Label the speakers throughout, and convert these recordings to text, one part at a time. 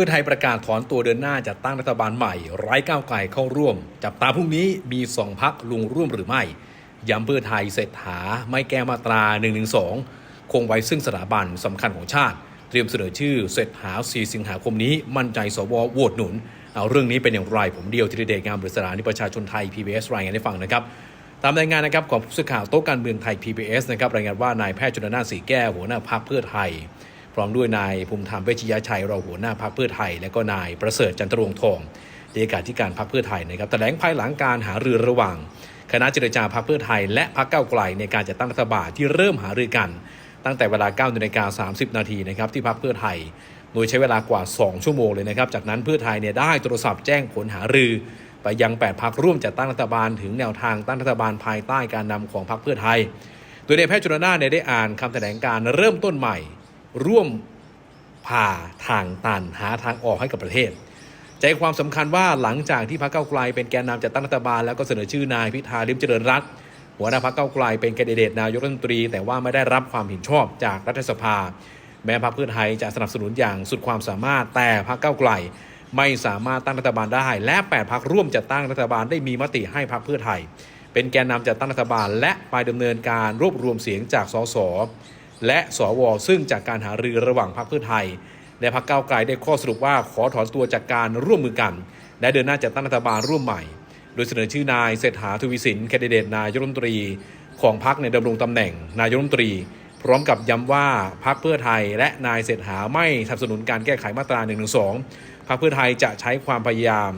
Speaker 1: พื่อไทยประกาศถอนตัวเดินหน้าจัดตั้งรัฐบาลใหม่ ไร้ก้าวไกลเข้าร่วม จับตาพรุ่งนี้มีสองพักลุงร่วมหรือไม่ ย้ำเพื่อไทยเศรษฐาไม่แก้มาตรา1นึคงไว้ซึ่งสถาบันสำคัญของชาติ เตรียมเสนอชื่อเศรษฐา4สิงหาคมนี้ มั่นใจสวโหวตหนุน เอาเรื่องนี้เป็นอย่างไรผมเดียวธีรเดชงามบริษรานิประชาชนไทย PBS รายงานให้ฟังนะครับตามรายงานนะครับของผู้สื่อข่าวโต๊ะการเมืองไทย PBS นะครับรายงานว่านายแพทย์จุลนาถสีแก้วหัวหน้าพรรคเพื่อไทย ร้อมด้วยนายภูมิธรรมเวชยชัยรองหัวหน้าพรรคเพื่อไทย และก็นายประเสริฐจันทรวงทองเลขาธิการพรรคเพื่อไทยนะครับแถลงภายหลังการหารือระหว่าง คณะเจรจาพรรคเพื่อไทย และพรรคเก้าไกลในการจัดตั้งรัฐบาลที่เริ่มหารือกัน ตั้งแต่เวลา9นาฬิกา30 นาทีนะครับที่พรรคเพื่อไทย โดยใช้เวลากว่า 2 ชั่วโมงเลยนะครับจากนั้นเพื่อไทยเนี่ยได้โทรศัพท์แจ้งผลหารือ ไปยัง 8พักร่วมจัดตั้งรัฐบาลถึงแนวทางตั้งรัฐบาลภายใต้การนำของพรรคเพื่อไทย โดยในแพทย์จุลนาเนี่ยได้อ่านคำแถลงการเริ่มต้นใหม่ ร่วมผ่าทางตันหาทางออกให้กับประเทศ ใจความสำคัญว่าหลังจากที่พรรคเก้าไกลเป็นแกนนำจัดตั้งรัฐบาลแล้วก็เสนอชื่อนายพิธาลิมเจริญรัตน์หัวหน้าพรรคเก้าไกลเป็นแคนดิเดตนายกรัฐมนตรี แต่ว่าไม่ได้รับความเห็นชอบจากรัฐสภา แม้พรรคเพื่อไทยจะสนับสนุนอย่างสุดความสามารถแต่พรรคเก้าไกลไม่สามารถตั้งรัฐบาลได้ และ 8 พรรคร่วมจัดตั้งรัฐบาลได้มีมติให้พรรคเพื่อไทย เป็นแกนนำจัดตั้งรัฐบาล และไปดำเนินการรวบรวมเสียงจากสส และสวซึ่งจากการหารือระหว่างพรรคเพื่อไทย และพรรคก้าวไกลได้ข้อสรุปว่าขอถอนตัวจากการร่วมมือกัน และเดินหน้าจัดตั้งรัฐบาลร่วมใหม่ โดยเสนอชื่อนายเศรษฐาทวีสินแคนดิเดตนายรัฐมนตรี ของพรรคในดำรงตำแหน่งนายรัฐมนตรี พร้อมกับย้ำว่าพรรคเพื่อไทย และนายเศรษฐาไม่สนับสนุนการแก้ไขมาตรา1นึพรรคเพื่อไทยจะใช้ความพยายาม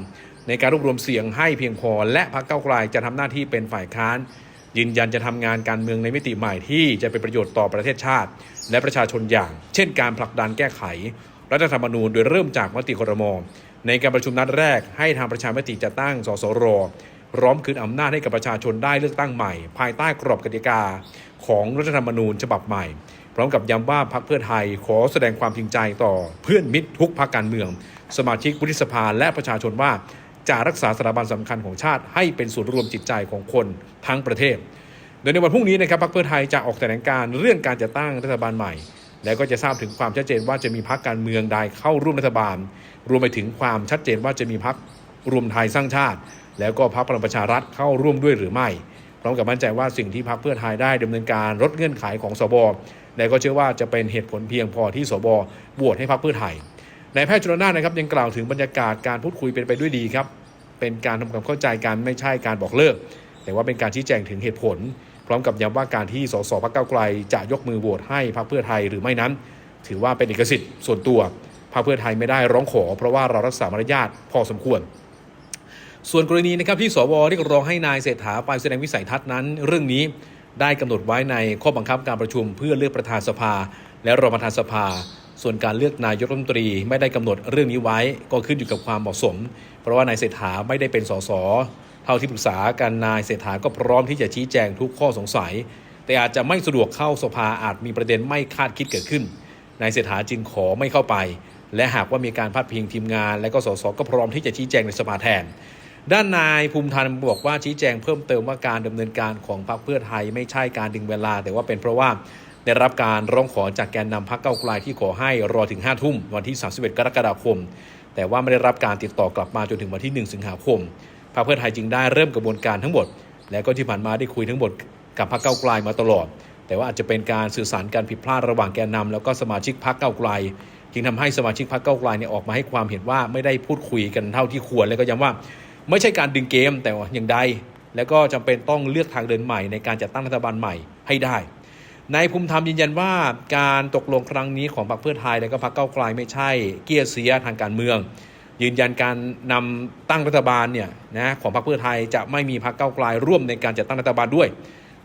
Speaker 1: ในการรวบรวมเสียงให้เพียงพอ และพรรคก้าวไกลจะทำหน้าที่เป็นฝ่ายค้าน ยืนยันจะทำงานการเมืองในมิติใหม่ที่จะเป็นประโยชน์ต่อประเทศชาติ และประชาชนอย่าง เช่นการผลักดันแก้ไข รัฐธรรมนูญโดยเริ่มจากมติครม ในการประชุมนัดแรก ให้ทางประชามติจะตั้งสสรพร้อมคืนอำนาจให้กับประชาชนได้เลือกตั้งใหม่ ภายใต้กรอบกติกาของรัฐธรรมนูญฉบับใหม่ พร้อมกับย้ำว่าพรรคเพื่อไทยขอแสดงความจริงใจต่อเพื่อนมิตรทุกพรรคการเมือง สมาชิกวุฒิสภาและประชาชนว่า จะรักษาสถาบันสำคัญของชาติให้เป็นศูนย์รวมจิตใจของคนทั้งประเทศ โดยในวันพรุ่งนี้นะครับพรรคเพื่อไทยจะออกแถลงการเรื่องการจัดตั้งรัฐบาลใหม่ และก็จะทราบถึงความชัดเจนว่าจะมีพรรคการเมืองใดเข้าร่วมรัฐบาล รวมไปถึงความชัดเจนว่าจะมีพรรครวมไทยสร้างชาติ แล้วก็พรรคพลังประชารัฐเข้าร่วมด้วยหรือไม่พร้อมกับมั่นใจว่าสิ่งที่พรรคเพื่อไทยได้ดำเนินการลดเงื่อนไขของสบและก็เชื่อว่าจะเป็นเหตุผลเพียงพอที่สบโหวตให้พรรคเพื่อไทย นายแพทย์จุลนาถนะครับยังกล่าวถึงบรรยากาศการพูดคุยเป็นไปด้วยดีครับ เป็นการทำความเข้าใจกันไม่ใช่การบอกเลิก แต่ว่าเป็นการชี้แจงถึงเหตุผล พร้อมกับย้ำว่าการที่สสพรรคก้าไกล จะยกมือโหวตให้พรรคเพื่อไทยหรือไม่นั้น ถือว่าเป็นเอกสิทธิ์ส่วนตัวพรรคเพื่อไทยไม่ได้ร้องขอ เพราะว่าเรารักษามารยาทพอสมควร ส่วนกรณีนะครับที่สวเรียกร้องให้นายเศรษฐาไปแสดงวิสัยทัศน์นั้น เรื่องนี้ได้กำหนดไว้ในข้อบังคับการประชุม เพื่อเลือกประธานสภา และรองประธานสภา ส่วนการเลือกนายกรัฐมนตรีไม่ได้กำหนดเรื่องนี้ไว้ก็ขึ้นอยู่กับความเหมาะสม เพราะว่านายเศรษฐาไม่ได้เป็นสสเท่าที่ปรึกษากันนายเศรษฐาก็พร้อมที่จะชี้แจงทุกข้อสงสัย แต่อาจจะไม่สะดวกเข้าสภาอาจมีประเด็นไม่คาดคิดเกิดขึ้นนายเศรษฐาจึงขอไม่เข้าไป และหากว่ามีการพาดพิงทีมงาน และก็สสก็พร้อมที่จะชี้แจงในสภาแทน ด้านนายภูมิธรรมบอกว่าชี้แจงเพิ่มเติมว่าการดำเนินการของพรรคเพื่อไทยไม่ใช่การดึงเวลา แต่ว่าเป็นเพราะว่า ได้รับการร้องขอจากแกนนำพรรคเก้าไกลที่ขอให้รอถึง 5 ทุ่มวันที่ 31 กรกฎาคม แต่ว่าไม่ได้รับการติดต่อกลับมาจนถึงวันที่ 1 สิงหาคมพรรคเพื่อไทยจึงได้เริ่มกระบวนการทั้งหมด และก็ที่ผ่านมาได้คุยทั้งหมดกับพรรคเก้าไกลมาตลอด แต่ว่าอาจจะเป็นการสื่อสารการผิดพลาดระหว่างแกนนำแล้วก็สมาชิกพรรคเก้าไกลจึงทำให้สมาชิกพรรคเก้าไกลเนี่ยออกมาให้ความเห็นว่าไม่ได้พูดคุยกันเท่าที่ควร และก็ย้ำว่าไม่ใช่การดึงเกมแต่อย่างใด แล้วก็จำเป็นต้องเลือกทางเดินใหม่ในการจัดตั้งรัฐบาลใหม่ให้ได้ นายภูมิธรรมยืนยันว่าการตกลงครั้งนี้ของพรรคเพื่อไทยและก็พรรคเก้าไกลไม่ใช่ เกียร์เสียทางการเมือง ยืนยันการนำตั้งรัฐบาลเนี่ยนะของพรรคเพื่อไทยจะไม่มีพรรคเก้าไกลร่วมในการจัดตั้งรัฐบาลด้วย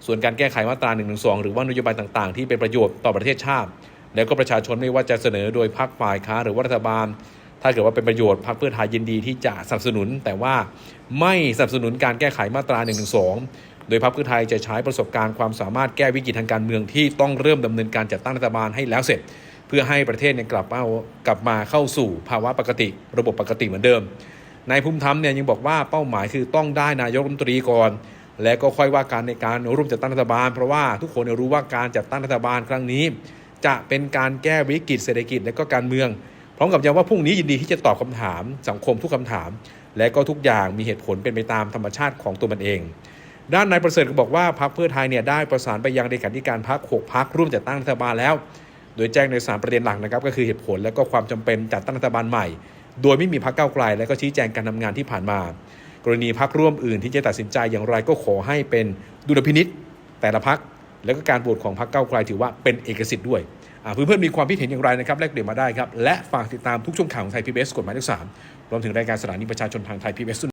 Speaker 1: ส่วนการแก้ไขมาตรา1นึหรือว่านโยบายต่างๆ ที่เป็นประโยชน์ต่อประเทศชาติ แล้วก็ประชาชนไม่ว่าจะเสนอโดยพรรคฝ่ายค้าหรือว่ารัฐบาล ถ้าเกิดว่าเป็นประโยชน์พรรคเพื่อไทยยินดีที่จะสนับสนุน แต่ว่าไม่สนับสนุนการแก้ไขมาตรา1นึ โดยพรรคเพื่อไทยจะใช้ประสบการณ์ความสามารถแก้วิกฤตทางการเมืองที่ต้องเริ่มดำเนินการจัดตั้งรัฐบาลให้แล้วเสร็จ เพื่อให้ประเทศเนี่ยกลับมากลับมาเข้าสู่ภาวะปกติ ระบบปกติเหมือนเดิมนายภูมิธรรมเนี่ยยังบอกว่าเป้าหมายคือต้องได้นายกรัฐมนตรีก่อน และก็ค่อยว่าการในการร่วมจัดตั้งรัฐบาล เพราะว่าทุกคนรู้ว่าการจัดตั้งรัฐบาลครั้งนี้ จะเป็นการแก้วิกฤตเศรษฐกิจและก็การเมือง พร้อมกับย้ำว่าพรุ่งนี้ยินดีที่จะตอบคำถาม สังคมทุกคำถาม และก็ทุกอย่างมีเหตุผลเป็นไปตามธรรมชาติของตัวมันเอง ด้านนายประเสริฐก็บอกว่าพรรคเพื่อไทยเนี่ยได้ประสานไปยังเลขาธิการพรรคหกพรรคร่วมจัดตั้งรัฐบาลแล้ว โดยแจ้งในสามประเด็นหลักนะครับก็คือเหตุผลและก็ความจำเป็นจัดตั้งรัฐบาลใหม่ โดยไม่มีพรรคก้าวไกล และก็ชี้แจงการทำงานที่ผ่านมา กรณีพรรคร่วมอื่นที่จะตัดสินใจอย่างไรก็ขอให้เป็นดุลพินิษแต่ละพรรคแล้วก็การโหวตของพรรคก้าวไกลถือว่าเป็นเอกสิทธิ์ด้วยอ่าเพื่อนๆมีความคิดเห็นอย่างไรนะครับแลกเปลี่ยนมาได้ครับและฝากติดตามทุกช่วงข่าวของไทยพีบีเอสกฎหมายเลขสามรวมถึงรายการสถานีประชาชนทางไทยพีบีเอส